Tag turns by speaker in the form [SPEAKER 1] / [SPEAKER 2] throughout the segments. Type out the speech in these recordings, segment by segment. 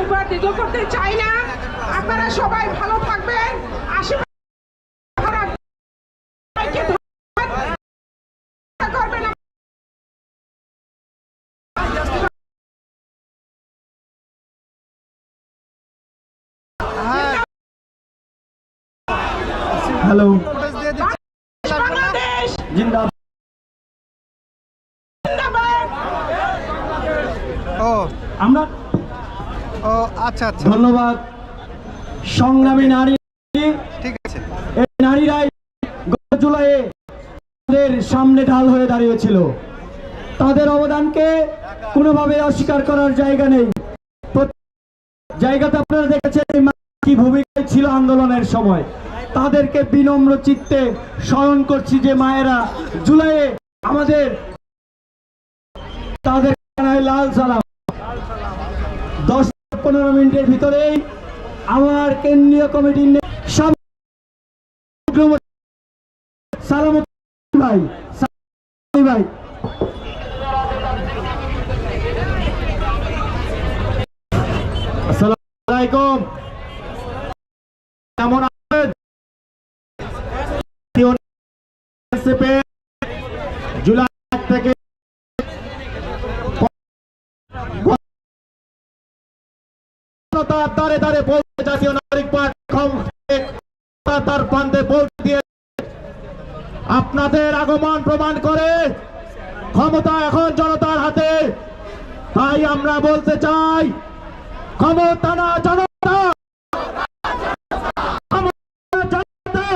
[SPEAKER 1] বক্তব্য দীর্ঘ করতে চাই না। আপনারা সবাই ভালো থাকবেন। করবেন
[SPEAKER 2] হ্যালো। আমরা
[SPEAKER 3] ও আচ্ছা আচ্ছা।
[SPEAKER 2] ধন্যবাদ। সংগ্রামী নারী।
[SPEAKER 3] ঠিক আছে।
[SPEAKER 2] এই নারীরাই গত জুলাইয়ে তাদের সামনে ঢাল হয়ে দাঁড়িয়েছিল। তাদের অবদানকে কোনোভাবে অস্বীকার করার জায়গা নেই। জায়গাতে আপনারা দেখেছেন কি ভূমিকায় ছিল আন্দোলনের সময়। তাদেরকে বিনম্র চিত্তে স্মরণ করছি যে মায়েরা জুলাইয়ে আমাদের তাদের লাল সালাম। দশ পনেরো মিনিটের ভিতরেই আমার কেন্দ্রীয় কমিটির সব ভাই ভাই। কেমন জুলাই তার দ্বারে দ্বারে জাতীয় নাগরিক পার্টি তার প্রান্তে দিয়ে আপনাদের আগমন প্রমাণ করে ক্ষমতা এখন জনতার হাতে। তাই আমরা বলতে চাই, ক্ষমতা না জনতা ক্ষমতা জনতা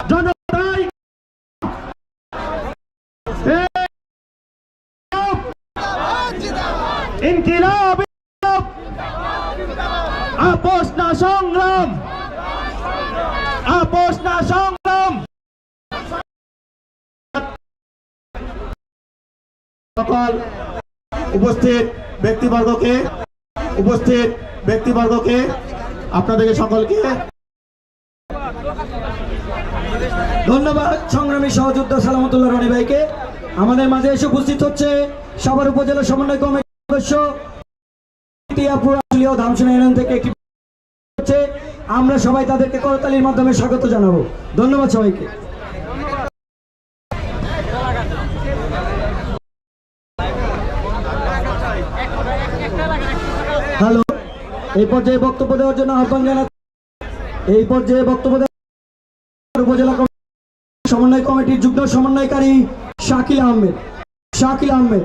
[SPEAKER 2] জনতাই এই ইনকিলাব ইনকিলাব আপোষ না সংগ্রাম আপোষ না সংগ্রাম সকল উপস্থিত ব্যক্তিবর্গকে উপস্থিত ব্যক্তিবর্গকে, আপনাদেরকে সকলকে ধন্যবাদ সংগ্রামী সহযোদ্ধা সালামতুল্লাহ রনি ভাইকে। আমাদের মাঝে এসে উপস্থিত হচ্ছে সাভার উপজেলা সমন্বয় কমিটির সদস্য থেকে একটি আমরা সবাই তাদেরকে করতালির মাধ্যমে স্বাগত জানাব। ধন্যবাদ সবাইকে। এই পর্যায়ে বক্তব্য দেওয়ার জন্য আহ্বান জানাচ্ছি। এই পর্যায়ে বক্তব্য দেওয়ার উপজেলা সমন্বয় কমিটির যুগ্ম সমন্বয়কারী শাকিল আহমেদ। শাকিল আহমেদ।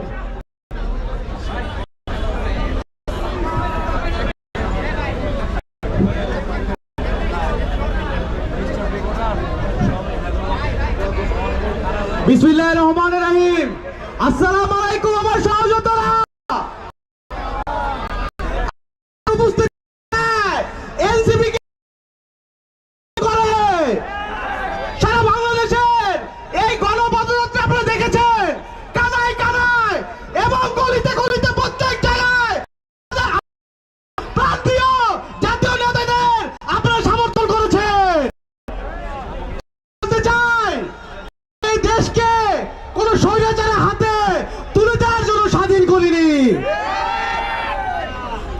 [SPEAKER 2] বিসমিল্লাহ রহমান রাহিম। আসসালামু আলাইকুম আমার সহযোদ্ধারা উপস্থিত এনসিপি করে সারা বাংলাদেশের এই গণপদযাত্রা আপনারা দেখেছেন কানায় কানায় এবং গলিতে গলিতে প্রত্যেক জায়গায় প্রান্তীয় জাতীয় নেতাদের আপনারা সমর্থন করেছেন বলতে চাই এই দেশকে কোন স্বৈরাচারের হাতে তুলে দেওয়ার জন্য স্বাধীন করিনি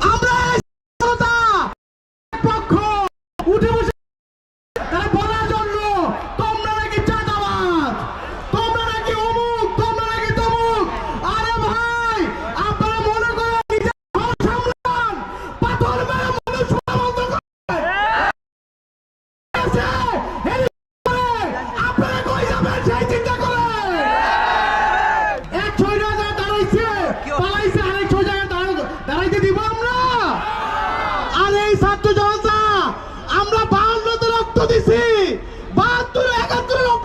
[SPEAKER 2] আমরা এই স্বাধীনতা পক্ষ উঠে বসে তারা বলার জন্য তোমরা নাকি চাঁদাবাজ তোমরা নাকি অমুক তোমরা নাকি তমুক আরে ভাই আপনারা মনে করেন নিজের ঘর সামলান পাথর মেরে মানুষ শোনা বন্ধ করে আছে, হেলি করে, আপনারা কই যাবেন সেই চিন্তা করে এক ছয় জায়গায় দাঁড়াইছে পালাইছে আরেক ছয় জায়গায় দাঁড়া- দাঁড়াইতে দিব আমরা আর এই ছাত্র জনতা আমরা বাহান্নতে রক্ত দিছি বাহাত্তর একাত্তরে রক্ত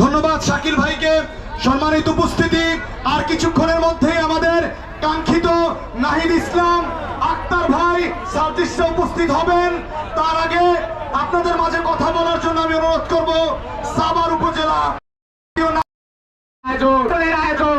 [SPEAKER 4] ধন্যবাদ শাকিল ভাইকে। সম্মানিত উপস্থিতি। আর কিছুক্ষণের মধ্যেই আমাদের কাঙ্ক্ষিত নাহিদ ইসলাম আক্তার ভাই সার্জিসে উপস্থিত হবেন। তার আগে আপনাদের মাঝে কথা বলার জন্য আমি অনুরোধ করব সাবার উপজেলা।
[SPEAKER 1] আয়োজন।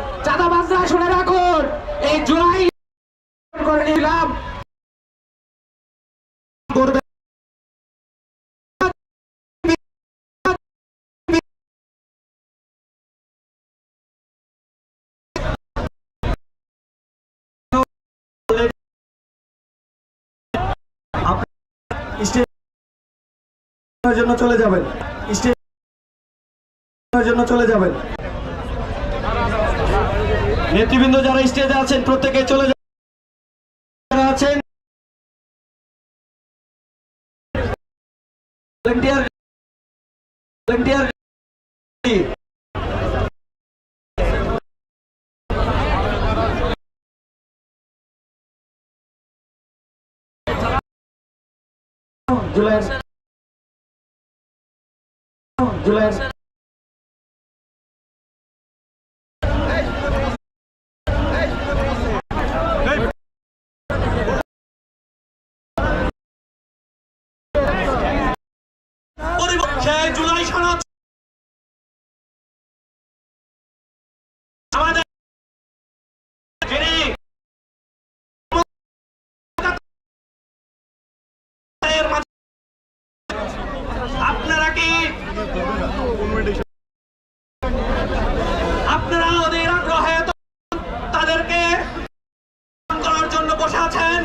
[SPEAKER 2] স্টেজের জন্য চলে যাবেন। জন্য চলে যাবেন। নেতৃবৃন্দ যারা স্টেজে আছেন, প্রত্যেকে চলে যাবেন আছেন ভলেন্টিয়ার ভলেন্টিয়ার জুলাই জুলাই
[SPEAKER 5] সেই জুলাই সনদ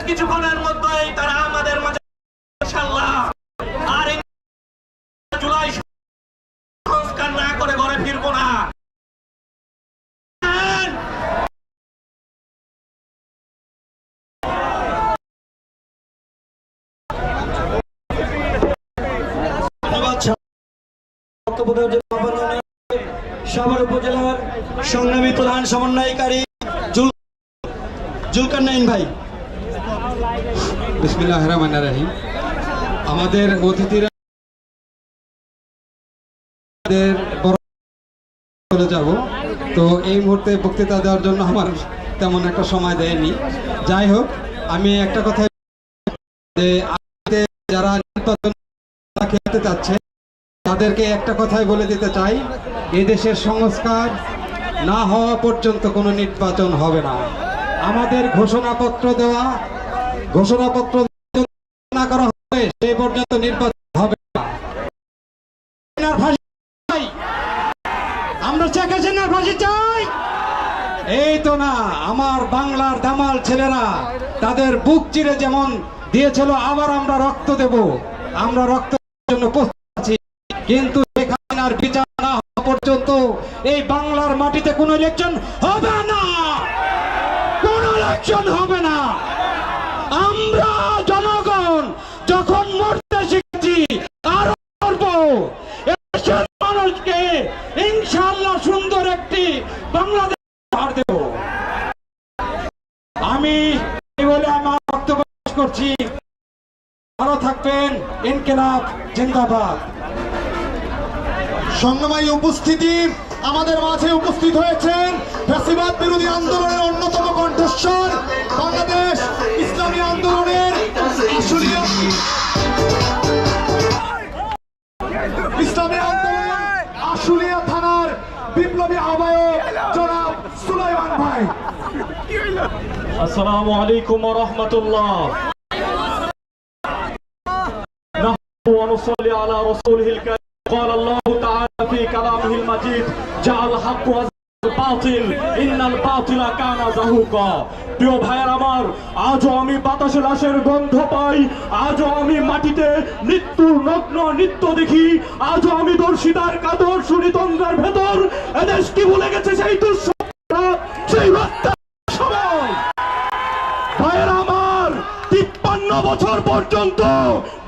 [SPEAKER 5] কিছুক্ষণের মধ্যেই তারা আমাদের মাঝে
[SPEAKER 2] সাভার উপজেলার সংগ্রামী প্রধান সমন্বয়কারী জুল জুলকার নাইন ভাই।
[SPEAKER 6] বিসমিল্লাহ রহমান রাহিম। আমাদের অতিথিরা চলে যাব। তো এই মুহূর্তে বক্তৃতা দেওয়ার জন্য আমার তেমন একটা সময় দেয়নি। যাই হোক, আমি একটা কথা যে যারা খেলতে চাচ্ছে, তাদেরকে একটা কথাই বলে দিতে চাই, এদেশের সংস্কার না হওয়া পর্যন্ত কোনো নির্বাচন হবে না। আমাদের ঘোষণাপত্র দেওয়া ঘোষণাপত্র না করা হবে, সেই পর্যন্ত নির্বাচন হবে। আমরা শেখ হাসিনার ফাঁসি চাই, এই তো না, আমার বাংলার দামাল ছেলেরা, তাদের বুক চিরে যেমন দিয়েছিল, আবার আমরা রক্ত দেব। আমরা রক্ত জন্য প্রস্তুত আছি। কিন্তু শেখ বিচার না হওয়া পর্যন্ত এই বাংলার মাটিতে কোনো ইলেকশন হবে না। কোন ইলেকশন হবে না আমরা জনগণ যখন মরতে শিখেছি আরও করব এদেশের মানুষকে ইনশাল্লাহ সুন্দর একটি বাংলাদেশ উপহার দেব আমি এই বলে আমার বক্তব্য শেষ করছি ভালো থাকবেন ইনকিলাব জিন্দাবাদ।
[SPEAKER 4] সংগ্রামী উপস্থিতি আমাদের মাঝে উপস্থিত হয়েছেন। ফ্যাসিবাদ বিরোধী আন্দোলনের অন্যতম কণ্ঠস্বর বাংলাদেশ ইসলামী আন্দোলনের ইসলামী আন্দোলন আশুলিয়া থানার বিপ্লবী আহ্বায়ক জনাব সুলাইমান ভাই।
[SPEAKER 7] আসসালামু আলাইকুম রহমতুল্লাহ। الله نحن ونصلي على رسوله الكريم قال الله تعالى في كلامه المجيد جعل الحق বাতিল ইন্নাল বাতিলা কানা জাহুকা প্রিয় ভাইয়ের আমার আজও আমি বাতাসে লাশের গন্ধ পাই আজও আমি মাটিতে মৃত্যুর নগ্ন নৃত্য দেখি আজও আমি দর্শিতার কাতর শুনি তন্দ্রার ভেতর এদেশ কি ভুলে গেছে সেই দুঃস্বপ্ন সেই রক্তের বছর পর্যন্ত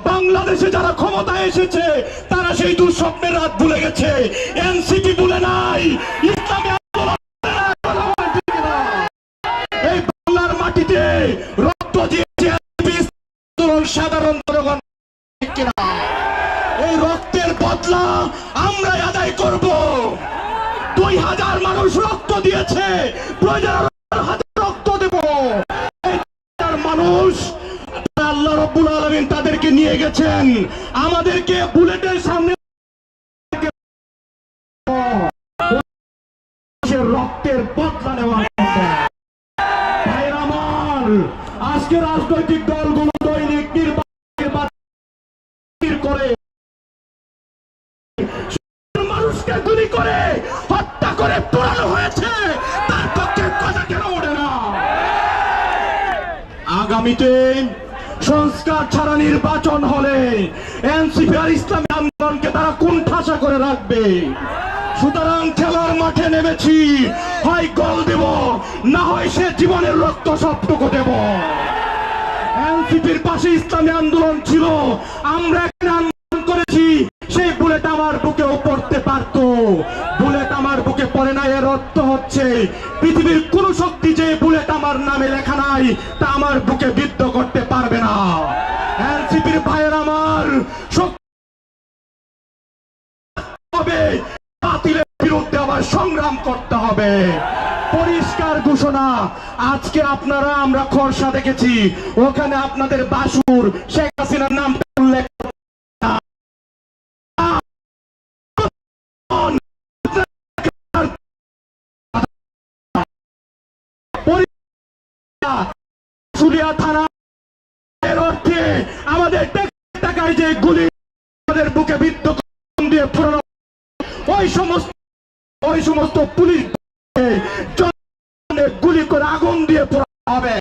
[SPEAKER 7] বাংলাদেশে যারা ক্ষমতায় এসেছে, তারা সেই দুঃস্বপ্নের রাত ভুলে গেছে এনসিপি ভুলে নাই, ইসলামী? এই বাংলার মাটিতে রক্ত দিয়েছে সাধারণ জনগণ এই রক্তের বদলা আমরা আদায় করব দুই হাজার মানুষ রক্ত দিয়েছে প্রয়োজন আলমিন তাদেরকে নিয়ে গেছেন। আমাদেরকে বুলেটের সামনে রক্তের। ভাইয়ের আমার, আজকে রাজনৈতিক দলগুলো দৈনিক নির্বাচন করে মানুষকে গুলি করে হত্যা করে পোড়ানো হয়েছে। তার পক্ষে কথা কেন ওঠে না? আগামীতে সংস্কার ছাড়া নির্বাচন হলে এনসিপি আর ইসলামী আন্দোলনকে তারা কোন ঠাসা করে রাখবে। সুতরাং খেলার মাঠে নেমেছি, হয় গোল দেব, না হয় সে জীবনের রক্ত সবটুকু দেব। এনসিপির পাশে ইসলামী আন্দোলন ছিল, আমরা এখানে আন্দোলন করেছি, সেই বুলেট আমার বুকেও পড়তে পারত। বুলেট আমার বুকে পড়ে না, এর অর্থ হচ্ছে পৃথিবীর কোন শক্তি যে বুলেট আমার নামে লেখা নাই, তা আমার বুকে বিদ্ধ করতে পারবে ঘোষণা আজকে আপনারা, আমরা খরসা দেখেছি ওখানে আপনাদের বাসুর, শেখ হাসিনার নাম উল্লেখ না। বুকে ওই সমস্ত পুলিশ গুলি করে আগুন দিয়ে পোড়ানো হবে।